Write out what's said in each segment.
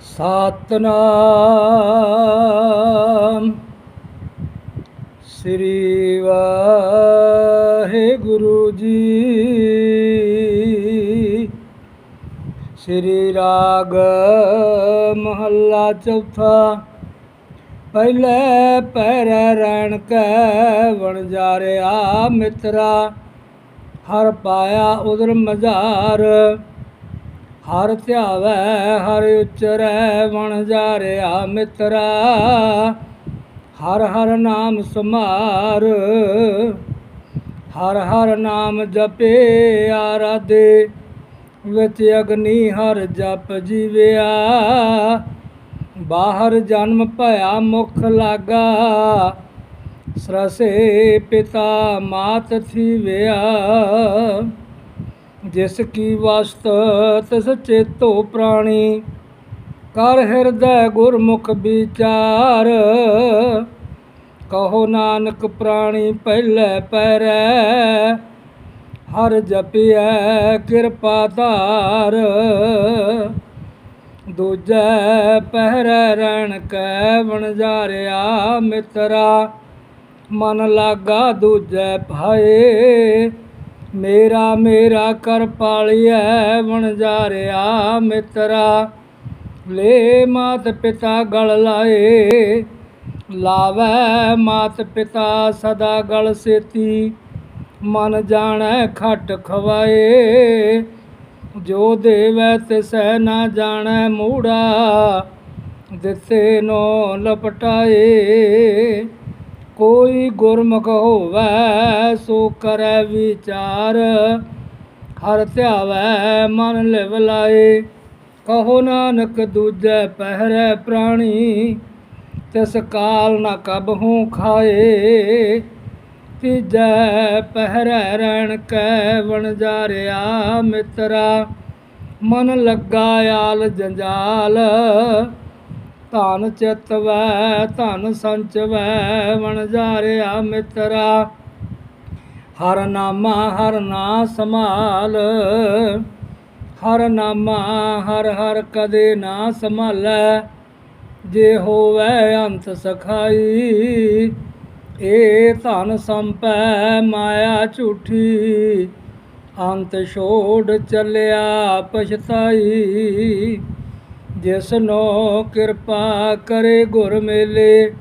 ਸਤਨਾਮ। ਸ੍ਰੀ ਵਾਹਿਗੁਰੂ ਜੀ। ਸ੍ਰੀ ਰਾਗ ਮਹੱਲਾ ਚੌਥਾ। ਪਹਿਲੇ ਪੈਰ ਰਣ ਕੈ ਵਣਜਾਰਿਆ ਮਿੱਤਰਾ। ਹਰ ਪਾਇਆ ਉਦਰ ਮਜ਼ਾਰ ਹਰ ਧਿਆਵੈ, ਹਰ ਉਚਰੈ, ਵਣ ਜਾਰਿਆ ਮਿੱਤਰਾ। ਹਰ ਹਰ ਨਾਮ ਸਮਾਰ ਹਰ ਹਰ ਨਾਮ ਜਪੇ ਆਰਾਧੇ। ਵਿੱਚ ਅਗਨੀ ਹਰ ਜਪ ਜੀਵਿਆ। ਬਾਹਰ ਜਨਮ ਭਇਆ ਮੁਖ ਲਾਗਾ। ਸਰਸੇ ਪਿਤਾ ਮਾਤ ਥੀਵਿਆ। ਜਿਸ ਕੀ ਵਸਤ ਤਿਸ ਚੇਤੋ ਪ੍ਰਾਣੀ, ਕਰ ਹਿਰਦੈ ਗੁਰਮੁਖ ਵਿਚਾਰ। ਕਹੋ ਨਾਨਕ ਪ੍ਰਾਣੀ, ਪਹਿਲੇ ਪੈਰੈ, ਹਰ ਜਪਿਐ ਕਿਰਪਾ ਧਾਰ। ਦੂਜੈ ਪਹਿਰੈ ਰਣ ਕੈ ਵਣਜਾਰਿਆ ਮਿੱਤਰਾ, ਮਨ ਲਾਗਾ ਦੂਜੈ ਭਾਏ। ਮੇਰਾ ਮੇਰਾ ਕਰ ਪਾਲਿਐ ਵਣਜਾਰਿਆ ਮਿੱਤਰਾ। ਲੇ ਮਾਤ ਪਿਤਾ ਗਲ ਲਾਏ, ਲਾਵੈ ਮਾਤ ਪਿਤਾ ਸਦਾ ਗਲ ਸੇਤੀ। ਮਨ ਜਾਣੈ ਖਟ ਖਵਾਏ, ਜੋ ਦੇਵੈ ਤਿਸੈ ਨਾ ਜਾਣੈ ਮੂੜਾ। ਦਿੱਤੇ ਨੋ ਲਪਟਾਏ ਕੋਈ ਗੁਰਮੁਖ ਹੋਵੈ, ਸੋ ਕਰੈ ਵਿਚਾਰ। ਹਰ ਧਿਆਵੈ, ਮਨ ਲਿਵ ਲਾਏ। ਕਹੋ ਨਾਨਕ, ਦੂਜੈ ਪਹਿਰੈ ਪ੍ਰਾਣੀ। ਤਿਸ ਕਾਲ ਨਾ ਕਬਹੂ ਖਾਏ। ਤੀਜੈ ਪਹਿਰੈ ਰਹਿਣ ਕੈ ਵਣਜਾਰਿਆ ਮਿੱਤਰਾ। ਮਨ ਲੱਗਾ ਆਲ ਜੰਜਾਲ। ਧਨ ਚਿਤਵੈ, ਧਨ ਸੰਚਵੈ ਵਣਜਾਰਿਆ ਮਿੱਤਰਾ। ਹਰ ਨਾਮਾ ਹਰ ਨਾ ਸਮਾਲ ਹਰ ਨਾਮਾ ਹਰ ਹਰ ਕਦੇ ਨਾ ਸੰਭਾਲੈ। ਜੇ ਹੋਵੇ ਅੰਤ ਸਖਾਈ, ਏ ਧਨ ਸੰਪੈ ਮਾਇਆ ਝੂਠੀ। ਅੰਤ ਛੋੜ ਚੱਲਿਆ ਪਛਤਾਈ। ਜਿਸ ਨੋ ਕਿਰਪਾ ਕਰੇ ਗੁਰ ਮੇਲੇ,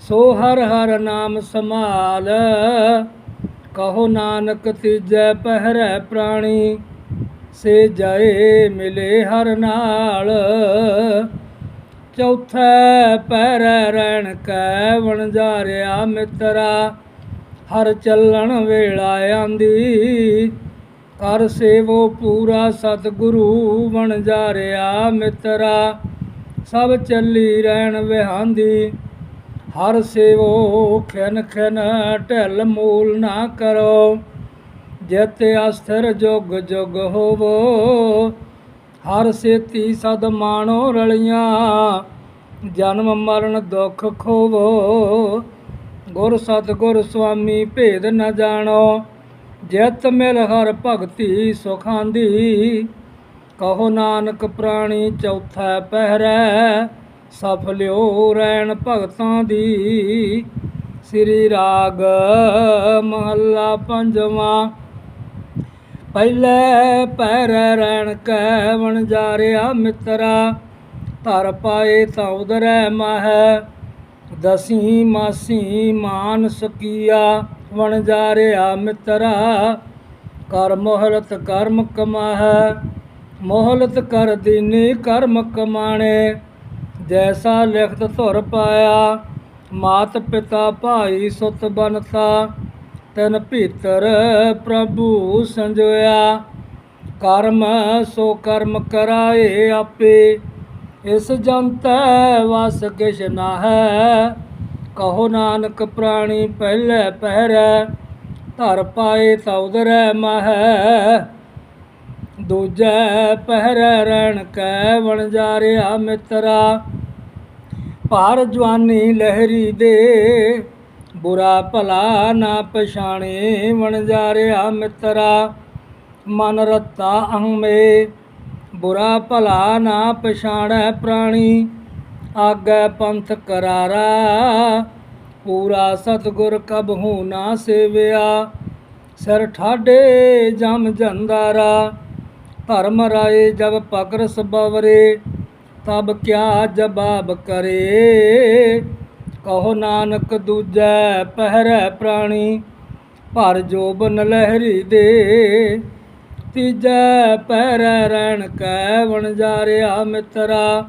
ਸੋ ਹਰ ਹਰ ਨਾਮ ਸੰਭਾਲ। ਕਹੋ ਨਾਨਕ ਤੀਜੈ ਪਹਿਰੈ ਪ੍ਰਾਣੀ, ਸੇ ਜਾਏ ਮਿਲੇ ਹਰ ਨਾਲ। ਚੌਥੈ ਪੈਰੈ ਰਹਿਣ ਕੈ ਵਣਜਾਰਿਆ ਮਿੱਤਰਾ, ਹਰ ਚੱਲਣ ਵੇਲਾ ਆਂਦੀ। ਕਰ ਸੇਵੋ ਪੂਰਾ ਸਤਿਗੁਰੂ ਬਣ ਵਣਜਾਰਿਆ ਮਿੱਤਰਾ, ਸਭ ਚੱਲੀ ਰਹਿਣ ਵਿਹਾਂਦੀ। ਹਰ ਸੇਵੋ ਖਿਨ ਖਿਨ ਢਿਲ ਮੂਲ ਨਾ ਕਰੋ, ਜਿਤ ਅਸਥਿਰ ਜੁਗ ਜੁਗ ਹੋਵੋ। ਹਰ ਸੇਤੀ ਸਦ ਮਾਣੋ ਰਲੀਆਂ, ਜਨਮ ਮਰਨ ਦੁੱਖ ਖੋਵੋ। ਗੁਰ ਸਤਿਗੁਰ ਸੁਆਮੀ ਭੇਦ ਨ ਜਾਣੋ ਜਿਤ ਮਿਲ ਹਰ ਭਗਤੀ ਸੁਖਾਂਦੀ ਕਹੋ ਨਾਨਕ ਪ੍ਰਾਣੀ ਚੌਥਾ ਪਹਿਰੈ ਸਫਲਿਓ ਰਹਿਣ ਭਗਤਾਂ ਦੀ। ਸ੍ਰੀ ਰਾਗ ਮਹੱਲਾ ਪੰਜਵਾਂ, ਪਹਿਲੇ ਪੈਰ ਰਹਿਣ ਕੈ ਵਣਜਾਰਿਆ ਮਿੱਤਰਾ, ਧਰ ਪਾਏ ਤਾਂ ਉਦਰੈ ਮਹਿ, ਦਸੀ ਮਾਸੀ ਮਾਨ ਸਕੀਆ ਵਣਜਾਰਿਆ ਮਿੱਤਰਾ। ਕਰ ਮੋਹਲਤ ਕਰਮ ਕਮਾਹਿ, ਮੋਹਲਤ ਕਰ ਦੀਨੀ ਕਰਮ ਕਮਾਣੇ। ਜੈਸਾ ਲਿਖਤ ਧੁਰ ਪਾਇਆ, ਮਾਤ ਪਿਤਾ ਭਾਈ ਸੁਤ ਬਨਤਾ। ਤਨ ਭੀਤਰ ਪ੍ਰਭੂ ਸੰਜੋਇਆ। ਕਰਮ ਸੋ ਕਰਮ ਕਰਾਏ ਆਪੇ, ਇਸ ਜੰਤੈ ਵਸ ਕਿਛ ਨਾ ਹੈ ਕਹੋ ਨਾਨਕ ਪ੍ਰਾਣੀ ਪਹਿਲੇ ਪਹਿਰੈ, ਧਰ ਪਾਏ ਤਾਂ ਉਦਰੈ ਮਹਿ। ਦੂਜੈ ਪਹਿਰੈ ਰਹਿਣ ਕੈ ਵਣਜਾਰਿਆ ਮਿੱਤਰਾ, ਭਾਰ ਜਵਾਨੀ ਲਹਿਰੀ ਦੇ। ਬੁਰਾ ਭਲਾ ਨਾ ਪਛਾਣੇ ਵਣਜਾਰਿਆ ਮਿੱਤਰਾ, ਮਨ ਰਤਾ ਅਹਮੇ ਬੁਰਾ ਭਲਾ ਨਾ ਪਛਾਣੈ ਪ੍ਰਾਣੀ ਆਗੈ ਪੰਥ ਕਰਾਰਾ, ਪੂਰਾ ਸਤਗੁਰ ਕਬਹੂ ਨਾ ਸੇਵਿਆ। ਸਿਰ ਠਾਡੇ ਜਮ ਜੰਦਾਰਾ, ਧਰਮ ਰਾਏ ਜਬ ਪਕਰਸ ਬਵਰੇ ਤਬ ਕਿਆ ਜਵਾਬ ਕਰੇ। ਕਹੋ ਨਾਨਕ ਦੂਜੈ ਪਹਿਰੈ ਪ੍ਰਾਣੀ, ਭਰ ਜੋਬਨ ਲਹਿਰੀ ਦੇ। ਤੀਜੈ ਪਹਿਰੈ ਰਹਿਣ ਕੈ, ਵਣਜਾਰਿਆ ਮਿੱਤਰਾ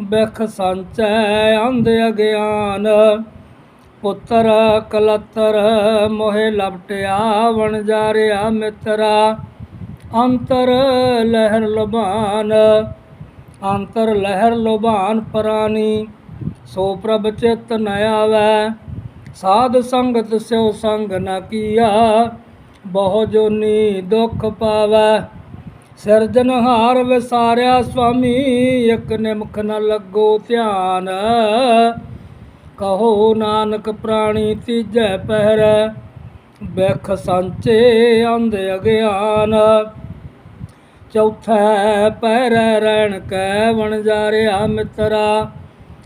ਬਿਖ ਸੰਚੈ ਅੰਧ ਅਗਿਆਨ, ਪੁੱਤਰ ਕਲਤਰ, ਮੋਹਿ ਲਪਟਿਆ ਵਣਜਾਰਿਆ ਮਿੱਤਰਾ, ਅੰਤਰ ਲਹਿਰ ਲੁਭਾਨ, ਅੰਤਰ ਲਹਿਰ ਲੁਭਾਨ ਪ੍ਰਾਨੀ, ਸੋ ਪ੍ਰਭ ਚਿਤ ਨ ਆਵੈ, ਸਾਧ ਸੰਗਤ ਸਿਉ ਸੰਗ ਨ ਕੀਆ, ਬਹੁ ਜੋਨੀ ਦੁਖ ਪਾਵੈ। ਸਿਰਜਨਹਾਰ ਵਿਸਾਰਿਆ ਸੁਆਮੀ, ਇਕ ਨਿਮਖ ਨ ਲੱਗੋ ਧਿਆਨ। ਕਹੋ ਨਾਨਕ ਪ੍ਰਾਣੀ ਤੀਜੈ ਪਹਿਰੈ, ਬਿਖ ਸੰਚੇ ਅੰਧ ਅਗਿਆਨ। ਚੌਥਾ ਪਹਿਰੈ ਰਹਿਣ ਕੈ ਵਣ ਵਣਜਾਰਿਆ ਮਿੱਤਰਾ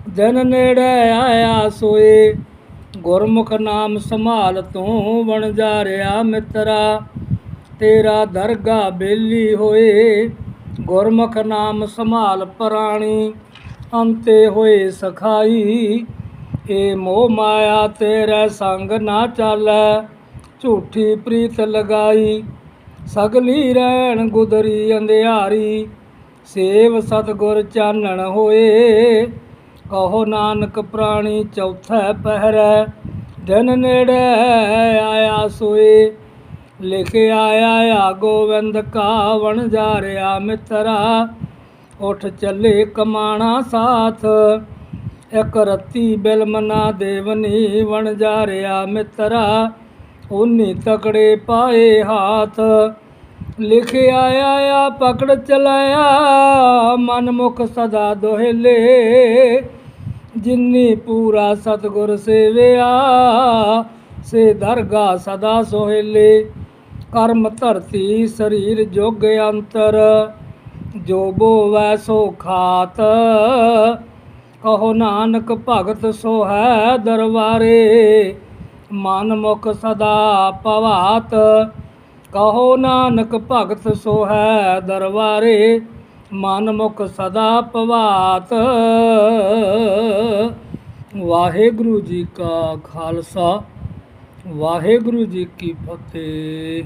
ਦਿਨ ਨੇੜੇ ਆਇਆ ਸੋਏ, ਗੁਰਮੁਖ ਨਾਮ ਸੰਭਾਲ ਤੂੰ ਵਣਜਾਰਿਆ ਮਿੱਤਰਾ। ਤੇਰਾ ਦਰਗਾ ਬੇਲੀ ਹੋਏ, ਗੁਰਮੁਖ ਨਾਮ ਸੰਭਾਲ ਪ੍ਰਾਣੀ, ਅੰਤੇ ਹੋਏ ਸਖਾਈ, ਏ ਮੋਹ ਮਾਇਆ ਤੇਰੇ ਸੰਗ ਨਾ ਚਾਲੈ, ਝੂਠੀ ਪ੍ਰੀਤ ਲਗਾਈ, ਸਗਲੀ ਰਹਿਣ ਗੁਦਰੀ ਅੰਧਿਆਰੀ, ਸੇਵ ਸਤਗੁਰ ਚਾਨਣ ਹੋਏ, ਕਹੋ ਨਾਨਕ ਪ੍ਰਾਣੀ ਚੌਥਾ ਪਹਿਰੈ, ਦਿਨ ਨੇੜੇ ਆਇਆ ਸੋਏ। ਲਿਖਿਆ ਆਇਆ ਗੋਵਿੰਦ ਕਾ ਵਣ ਜਾ ਰਿਆ ਮਿੱਤਰਾ। ਉਠ ਚੱਲੇ ਕਮਾਣਾ ਸਾਥ, ਇਕ ਰਤੀ ਬਿਲਮਨਾ ਦੇਵਨੀ ਵਣ ਜਾ ਰਿਆ ਮਿੱਤਰਾ। ਉਨੀ ਤਕੜੇ ਪਾਏ ਹਾਥ ਲਿਖਿਆ ਆਇਆ ਪਕੜ ਚਲਾਇਆ। ਮਨਮੁਖ ਸਦਾ ਦੋਹਲੇ, ਜਿਨੀ ਪੂਰਾ ਸਤਗੁਰ ਸੇਵਿਆ। ਸੇ ਦਰਗਾ ਸਦਾ ਸੋਹਲੇ। ਕਰਮ ਧਰਤੀ ਸਰੀਰ ਜੋਗ ਅੰਤਰ, ਜੋ ਬੋਵੈ ਸੋ ਖਾਤ। ਕਹੋ ਨਾਨਕ ਭਗਤ ਸੋ ਹੈ ਦਰਬਾਰੇ, ਮਨ ਮੁਖ ਸਦਾ ਪਵਾਤ। ਕਹੋ ਨਾਨਕ ਭਗਤ ਸੋ ਹੈ ਦਰਬਾਰੇ, ਮਨ ਮੁਖ ਸਦਾ ਪਵਾਤ। ਵਾਹਿਗੁਰੂ ਜੀ ਕਾ ਖਾਲਸਾ। ਵਾਹਿਗੁਰੂ ਜੀ ਕੀ ਫਤਿਹ।